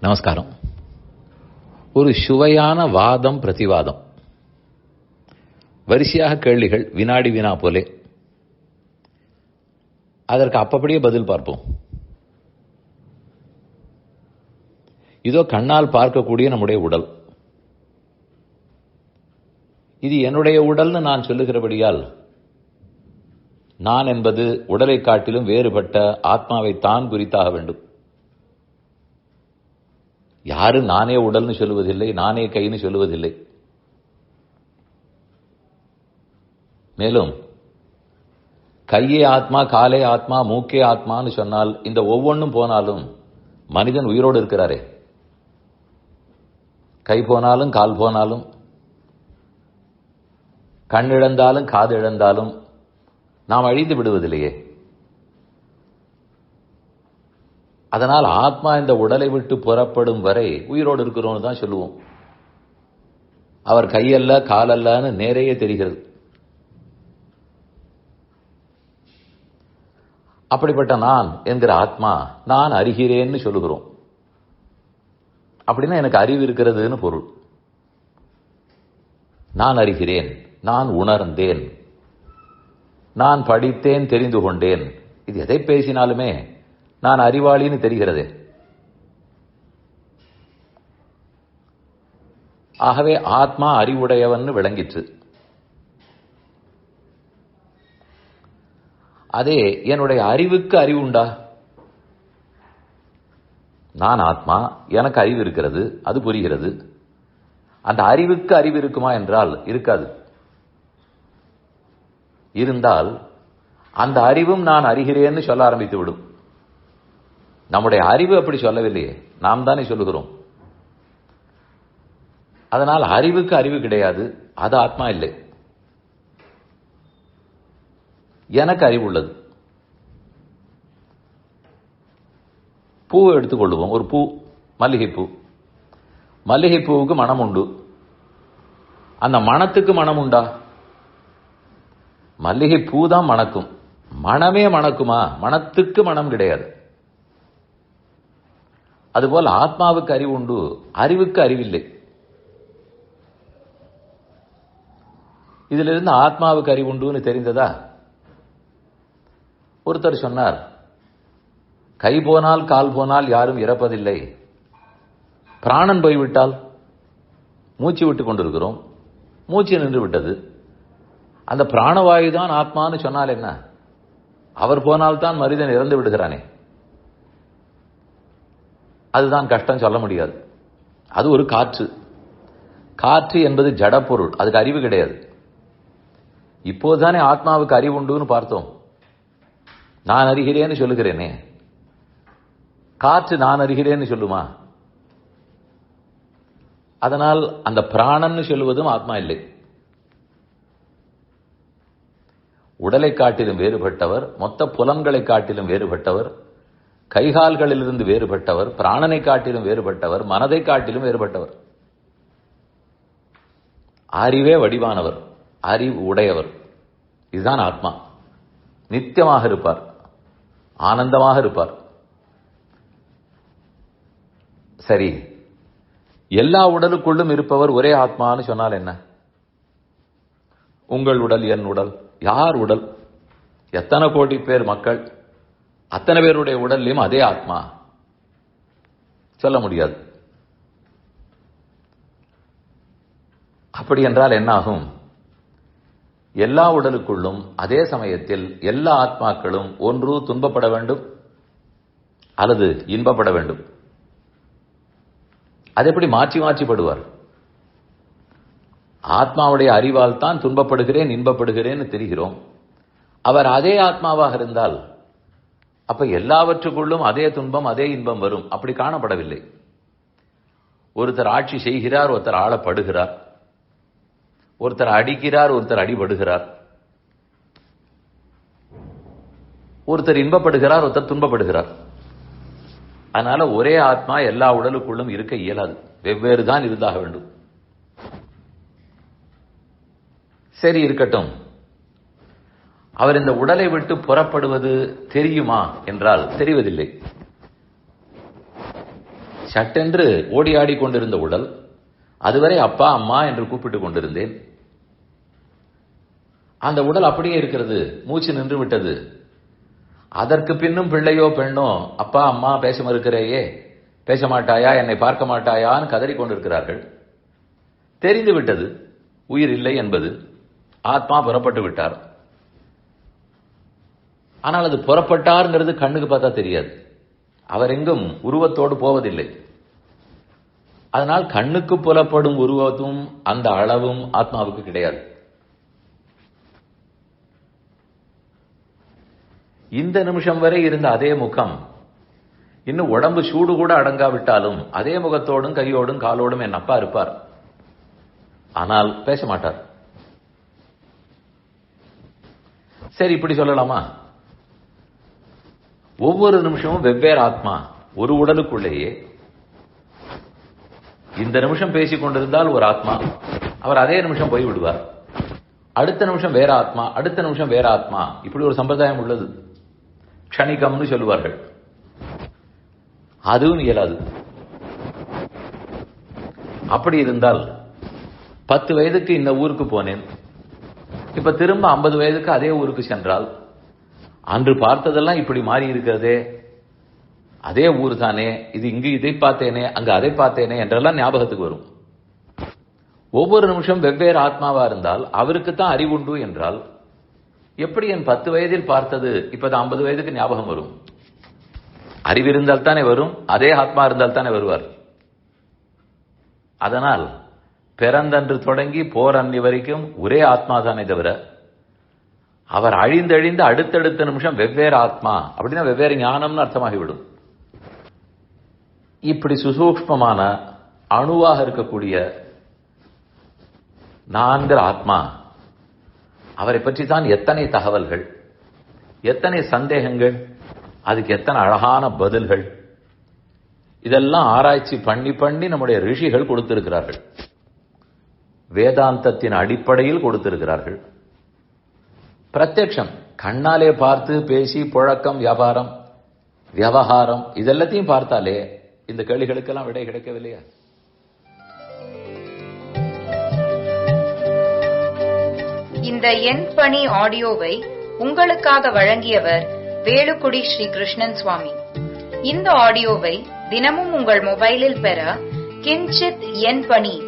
நமஸ்காரம். ஒரு சுவையான வாதம் பிரதிவாதம். வரிசையாக கேள்விகள் வினாடி வினா போலே. அதற்கு அப்பப்படியே பதில் பார்ப்போம். இதோ கண்ணால் பார்க்கக்கூடிய நம்முடைய உடல். இது என்னுடைய உடல்னு நான் சொல்லுகிறபடியால் நான் என்பது உடலை காட்டிலும் வேறுபட்ட ஆத்மாவை தான் குறித்தாக வேண்டும். யாரும் நானே உடல்னு சொல்லுவதில்லை நானே கைன்னு சொல்லுவதில்லை. மேலும் கையே ஆத்மா காலே ஆத்மா மூக்கே ஆத்மான்னு சொன்னால் இந்த ஒவ்வொன்றும் போனாலும் மனிதன் உயிரோடு இருக்கிறாரே. கை போனாலும் கால் போனாலும் கண் இழந்தாலும் காது இழந்தாலும் நாம் அழிந்து விடுவதில்லையே. அதனால் ஆத்மா இந்த உடலை விட்டு புறப்படும் வரை உயிரோடு இருக்கிறோம்னு தான் சொல்லுவோம். அவர் கையல்ல காலல்லன்னு நேரையே தெரிகிறது. அப்படிப்பட்ட நான் என்கிற ஆத்மா நான் அறிகிறேன்னு சொல்லுகிறோம். அப்படின்னா எனக்கு அறிவு இருக்கிறதுன்னு பொருள். நான் அறிகிறேன் நான் உணர்ந்தேன். நான் படித்தேன் தெரிந்து கொண்டேன். இது எதை பேசினாலுமே நான் அறிவாளின்னு தெரிகிறது. ஆகவே ஆத்மா அறிவுடையவன் விளங்கிற்று. அதே என்னுடைய அறிவுக்கு அறிவு உண்டா? நான் ஆத்மா எனக்கு அறிவு இருக்கிறது அது புரிகிறது. அந்த அறிவுக்கு அறிவு இருக்குமா என்றால் இருக்காது. இருந்தால் அந்த அறிவும் நான் அறிகிறேன்னு சொல்ல ஆரம்பித்து விடும் நம்முடைய அறிவு அப்படி சொல்லவில்லையே. நாம் தானே சொல்லுகிறோம். அதனால் அறிவுக்கு அறிவு கிடையாது. அது ஆத்மா இல்லை. எனக்கு அறிவு உள்ளது. பூவை எடுத்துக்கொள்ளுவோம் ஒரு பூ மல்லிகைப்பூ. மல்லிகைப்பூவுக்கு மனம் உண்டு. அந்த மனத்துக்கு மனம் உண்டா? மல்லிகை பூ தான் மணக்கும். மனமே மணக்குமா? மனத்துக்கு மனம் கிடையாது. அதுபோல் ஆத்மாவுக்கு அறிவு உண்டு அறிவுக்கு அறிவில்லை. இதிலிருந்து ஆத்மாவுக்கு அறிவு உண்டுன்னு தெரிந்ததா? ஒருத்தர் சொன்னார் கை போனால் கால் போனால் யாரும் இறப்பதில்லை. பிராணன் போய்விட்டால் மூச்சு விட்டு கொண்டிருக்கிறோம். மூச்சு நின்று விட்டது. அந்த பிராணவாயு தான் ஆத்மான்னு சொன்னால் என்ன? அவர் போனால்தான் மனிதன் இறந்து விடுகிறானே. அதுதான் கஷ்டம் சொல்ல முடியாது. அது ஒரு காற்று. காற்று என்பது ஜடப்பொருள். அதுக்கு அறிவு கிடையாது. இப்போதுதானே ஆத்மாவுக்கு அறிவு உண்டுன்னு பார்த்தோம். நான் அறிகிறேன்னு சொல்லுகிறேனே. காற்று நான் அறிகிறேன்னு சொல்லுமா? அதனால் அந்த பிராணன்னு சொல்லுவதும் ஆத்மா இல்லை. உடலை காட்டிலும் வேறுபட்டவர் மொத்த புலன்களை காட்டிலும் வேறுபட்டவர் கைகால்களிலிருந்து வேறுபட்டவர் பிராணனை காட்டிலும் வேறுபட்டவர் மனதை காட்டிலும் வேறுபட்டவர். அறிவே வடிவானவர் அறிவு உடையவர். இதுதான் ஆத்மா. நித்தியமாக இருப்பார். ஆனந்தமாக இருப்பார். சரி எல்லா உடலுக்குள்ளும் இருப்பவர் ஒரே ஆத்மான்னு சொன்னால் என்ன? உங்கள் உடல் என் உடல். யார் உடல்? எத்தனை கோடி பேர் மக்கள்? அத்தனை பேருடைய உடல்லையும் அதே ஆத்மா. சொல்ல முடியாது. அப்படி என்றால் என்னாகும்? எல்லா உடலுக்குள்ளும் அதே சமயத்தில் எல்லா ஆத்மாக்களும் ஒன்று துன்பப்பட வேண்டும் அல்லது இன்பப்பட வேண்டும். அது எப்படி மாற்றி மாற்றிப்படுவார்? ஆத்மாவுடைய அறிவால் தான் துன்பப்படுகிறேன் இன்பப்படுகிறேன்னு தெரிகிறோம். அவர் அதே ஆத்மாவாக இருந்தால் அப்ப எல்லாவற்றுக்குள்ளும் அதே துன்பம் அதே இன்பம் வரும். அப்படி காணப்படவில்லை. ஒருத்தர் ஆட்சி செய்கிறார் ஒருத்தர் ஆளப்படுகிறார். ஒருத்தர் அடிக்கிறார் ஒருத்தர் அடிபடுகிறார். ஒருத்தர் இன்பப்படுகிறார் ஒருத்தர் துன்பப்படுகிறார். அதனால ஒரே ஆத்மா எல்லா உடலுக்குள்ளும் இருக்க இயலாது. வெவ்வேறு தான் இருந்தாக வேண்டும். சரி இருக்கட்டும். அவர் இந்த உடலை விட்டு புறப்படுவது தெரியுமா என்றால் தெரிவதில்லை. சட்டென்று ஓடி ஆடி கொண்டிருந்த உடல் அதுவரை அப்பா அம்மா என்று கூப்பிட்டுக் கொண்டிருந்தேன். அந்த உடல் அப்படியே இருக்கிறது மூச்சு நின்று விட்டது. அதற்கு பின்னும் பிள்ளையோ பெண்ணோ அப்பா அம்மா பேச மறுக்கிறேயே பேச மாட்டாயா என்னை பார்க்க மாட்டாயான்னு கதறிக் கொண்டிருக்கிறார்கள். தெரிந்து விட்டது உயிர் இல்லை என்பது. ஆத்மா புறப்பட்டு விட்டார். ஆனால் அது புறப்பட்டார்ங்கிறது கண்ணுக்கு பார்த்தா தெரியாது. அவர் எங்கும் உருவத்தோடு போவதில்லை. அதனால் கண்ணுக்கு புலப்படும் உருவத்தும் அந்த அளவும் ஆத்மாவுக்கு கிடையாது. இந்த நிமிஷம் வரை இருந்த அதே முகம் இன்னும் உடம்பு சூடு கூட அடங்காவிட்டாலும் அதே முகத்தோடும் கையோடும் காலோடும் என் அப்பா இருப்பார். ஆனால் பேச மாட்டார். சரி இப்படி சொல்லலாமா? ஒவ்வொரு நிமிஷமும் வெவ்வேறு ஆத்மா ஒரு உடலுக்குள்ளேயே இந்த நிமிஷம் பேசிக் கொண்டிருந்தால் ஒரு ஆத்மா அவர் அதே நிமிஷம் போய் விடுவார். அடுத்த நிமிஷம் வேற ஆத்மா அடுத்த நிமிஷம் வேற ஆத்மா. இப்படி ஒரு சம்பிரதாயம் உள்ளது. க்ஷணிகம்னு சொல்லுவார்கள். அதுவும் இயலாது. அப்படி இருந்தால் பத்து வயதுக்கு இந்த ஊருக்கு போனேன். இப்ப திரும்ப ஐம்பது வயதுக்கு அதே ஊருக்கு சென்றால் அன்று பார்த்ததெல்லாம் இப்படி மாறி இருக்கிறதே. அதே ஊர் தானே இது இங்கு இதை பார்த்தேனே அங்கு அதை பார்த்தேனே என்றெல்லாம் ஞாபகத்துக்கு வரும். ஒவ்வொரு நிமிஷம் வெவ்வேறு ஆத்மாவா இருந்தால் அவருக்கு தான் அறிவுண்டு என்றால் எப்படி என் பத்து வயதில் பார்த்தது இப்ப ஐம்பது வயதுக்கு ஞாபகம் வரும்? அறிவு இருந்தால் தானே வரும் அதே ஆத்மா இருந்தால் தானே வருவார். அதனால் பிறந்தன்று தொடங்கி போர் அன்னி வரைக்கும் ஒரே ஆத்மா தானே தவிர அவர் அழிந்தழிந்து அடுத்தடுத்த நிமிஷம் வெவ்வேறு ஆத்மா அப்படின்னா வெவ்வேறு ஞானம்னு அர்த்தமாகிவிடும். இப்படி சுசூக்மமான அணுவாக இருக்கக்கூடிய நான்கிற ஆத்மா அவரை பற்றி தான் எத்தனை தகவல்கள் எத்தனை சந்தேகங்கள் அதுக்கு எத்தனை அழகான பதில்கள் இதெல்லாம் ஆராய்ச்சி பண்ணி பண்ணி நம்முடைய ரிஷிகள் கொடுத்திருக்கிறார்கள். வேதாந்தத்தின் அடிப்படையில் கொடுத்திருக்கிறார்கள். பிரத்யக்ஷம். கண்ணாலே பார்த்து பேசி புழக்கம் வியாபாரம் விவகாரம் இதெல்லாத்தையும் பார்த்தாலே இந்த கேள்விகளுக்கெல்லாம் விடை கிடைக்கவில்லையா? இந்த எண் பணி ஆடியோவை உங்களுக்காக வழங்கியவர் வேலுக்குடி ஸ்ரீ கிருஷ்ணன் சுவாமி. இந்த ஆடியோவை தினமும் உங்கள் மொபைலில் பெற கிஞ்சித் எண் பணி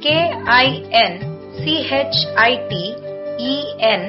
கே ஐ என் சிஹெச்ஐடி இஎன்